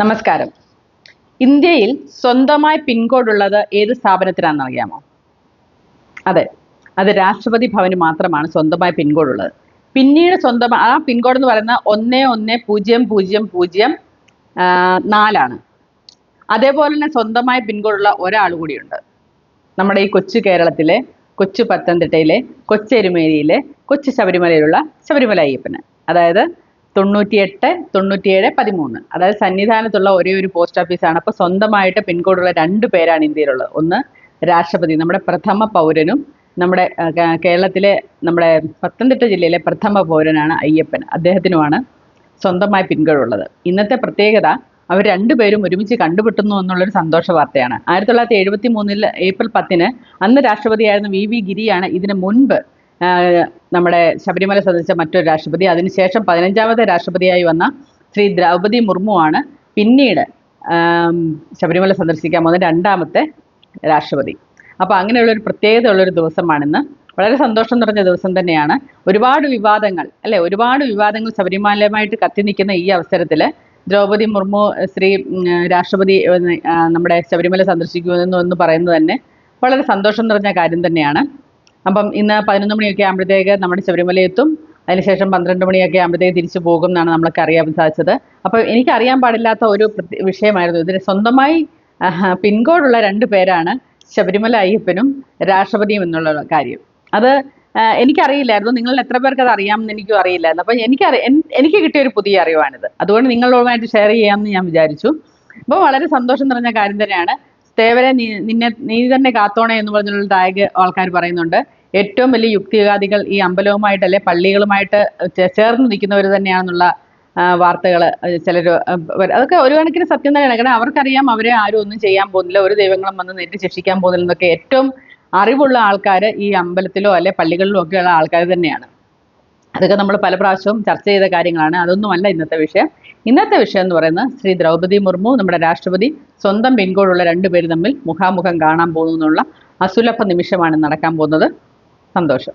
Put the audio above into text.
നമസ്കാരം. ഇന്ത്യയിൽ സ്വന്തമായി പിൻകോഡ് ഉള്ളത് ഏത് സ്ഥാപനത്തിനാണെന്ന് അറിയാമോ? അതെ അത് രാഷ്ട്രപതി ഭവന് മാത്രമാണ് സ്വന്തമായി പിൻകോഡ് ഉള്ളത് പിന്നീട് സ്വന്തം ആ പിൻകോഡ് എന്ന് പറയുന്ന ഒന്ന് ഒന്ന് പൂജ്യം പൂജ്യം പൂജ്യം നാലാണ്. അതേപോലെ തന്നെ സ്വന്തമായി പിൻകോഡുള്ള ഒരാൾ കൂടിയുണ്ട്. നമ്മുടെ ഈ കൊച്ചു കേരളത്തിലെ കൊച്ചു പത്തനംതിട്ടയിലെ കൊച്ചെരുമേലിയിലെ കൊച്ചു ശബരിമലയിലുള്ള ശബരിമല അയ്യപ്പന്. അതായത് തൊണ്ണൂറ്റിയെട്ട് തൊണ്ണൂറ്റിയേഴ് പതിമൂന്ന്. അതായത് സന്നിധാനത്തുള്ള ഒരേ ഒരു പോസ്റ്റ് ഓഫീസാണ് അപ്പോൾ സ്വന്തമായിട്ട് പിൻകോഡുള്ള രണ്ട് പേരാണ് ഇന്ത്യയിലുള്ളത്. ഒന്ന് രാഷ്ട്രപതി നമ്മുടെ പ്രഥമ പൗരനും നമ്മുടെ കേരളത്തിലെ നമ്മുടെ പത്തനംതിട്ട ജില്ലയിലെ പ്രഥമ പൗരനാണ് അയ്യപ്പൻ. അദ്ദേഹത്തിനുമാണ് സ്വന്തമായി പിൻകോഡുള്ളത് ഇന്നത്തെ പ്രത്യേകത അവർ രണ്ടുപേരും ഒരുമിച്ച് കണ്ടുപിട്ടുന്നു എന്നുള്ളൊരു സന്തോഷ വാർത്തയാണ്. ആയിരത്തി തൊള്ളായിരത്തി എഴുപത്തി മൂന്നിൽ ഏപ്രിൽ പത്തിന് അന്ന് രാഷ്ട്രപതിയായിരുന്ന വി വി ഗിരിയാണ് ഇതിന് മുൻപ് നമ്മുടെ ശബരിമല സന്ദർശിച്ച മറ്റൊരു രാഷ്ട്രപതി. അതിനുശേഷം പതിനഞ്ചാമത്തെ രാഷ്ട്രപതിയായി വന്ന ശ്രീ ദ്രൗപദി മുർമുവാണ് പിന്നീട് ശബരിമല സന്ദർശിക്കാൻ പോകുന്ന രണ്ടാമത്തെ രാഷ്ട്രപതി. അപ്പോൾ അങ്ങനെയുള്ള ഒരു പ്രത്യേകത ഉള്ളൊരു ദിവസമാണിന്ന്. വളരെ സന്തോഷം നിറഞ്ഞ ദിവസം തന്നെയാണ്. ഒരുപാട് വിവാദങ്ങൾ അല്ലെ? ഒരുപാട് വിവാദങ്ങൾ ശബരിമലയുമായിട്ട് കത്തി നിൽക്കുന്ന ഈ അവസരത്തിൽ ദ്രൗപദി മുർമു ശ്രീ രാഷ്ട്രപതി നമ്മുടെ ശബരിമല സന്ദർശിക്കുമെന്ന് എന്ന് പറയുന്നത് തന്നെ വളരെ സന്തോഷം നിറഞ്ഞ കാര്യം തന്നെയാണ്. അപ്പം ഇന്ന് പതിനൊന്ന് മണിയൊക്കെ ആകുമ്പോഴത്തേക്ക് നമ്മുടെ ശബരിമല എത്തും. അതിനുശേഷം പന്ത്രണ്ട് മണിയൊക്കെ ആകുമ്പോഴത്തേക്ക് തിരിച്ചു പോകും എന്നാണ് നമ്മളൊക്കെ അറിയാൻ സാധിച്ചത്. അപ്പോൾ എനിക്ക് അറിയാൻ പാടില്ലാത്ത ഒരു വിഷയമായിരുന്നു ഇതിന് സ്വന്തമായി പിൻകോഡുള്ള രണ്ട് പേരാണ് ശബരിമല അയ്യപ്പനും രാഷ്ട്രപതിയും എന്നുള്ള കാര്യം. അത് എനിക്കറിയില്ലായിരുന്നു. നിങ്ങൾ എത്ര പേർക്ക് അത് അറിയാമെന്ന് എനിക്കും അറിയില്ലായിരുന്നു. അപ്പം എനിക്ക് എനിക്ക് കിട്ടിയ ഒരു പുതിയ അറിവാണിത്. അതുകൊണ്ട് നിങ്ങളുമായിട്ട് ഷെയർ ചെയ്യാമെന്ന് ഞാൻ വിചാരിച്ചു. അപ്പോൾ വളരെ സന്തോഷം നിറഞ്ഞ കാര്യം തന്നെയാണ്. സ്തേവരെ നീ നിന്നെ നീ തന്നെ കാത്തോണേ എന്ന് പറഞ്ഞുള്ള ടാഗ് ആൾക്കാർ പറയുന്നുണ്ട്. ഏറ്റവും വലിയ യുക്തിവാദികൾ ഈ അമ്പലവുമായിട്ട് അല്ലെ പള്ളികളുമായിട്ട് ചേർന്ന് നിൽക്കുന്നവർ തന്നെയാണെന്നുള്ള വാർത്തകൾ ചിലർ അതൊക്കെ ഒരു കണക്കിന് സത്യം തന്നെയാണ്. കാരണം അവർക്കറിയാം അവരെ ആരും ഒന്നും ചെയ്യാൻ പോകുന്നില്ല. ഒരു ദൈവങ്ങളും വന്ന് നേരിട്ട് ശിക്ഷിക്കാൻ പോകുന്നില്ല എന്നൊക്കെ ഏറ്റവും അറിവുള്ള ആൾക്കാർ ഈ അമ്പലത്തിലോ അല്ലെ പള്ളികളിലോ ഒക്കെയുള്ള ആൾക്കാർ തന്നെയാണ്. അതൊക്കെ നമ്മൾ പല പ്രാവശ്യവും ചർച്ച ചെയ്ത കാര്യങ്ങളാണ്. അതൊന്നുമല്ല ഇന്നത്തെ വിഷയം. ഇന്നത്തെ വിഷയം എന്ന് പറയുന്നത് ശ്രീ ദ്രൗപദി മുർമു നമ്മുടെ രാഷ്ട്രപതി സ്വന്തം പിൻകോഡുള്ള രണ്ടുപേര് തമ്മിൽ മുഖാമുഖം കാണാൻ പോകുന്നുള്ള അസുലഭ നിമിഷമാണ് നടക്കാൻ പോകുന്നത്. സന്തോഷം.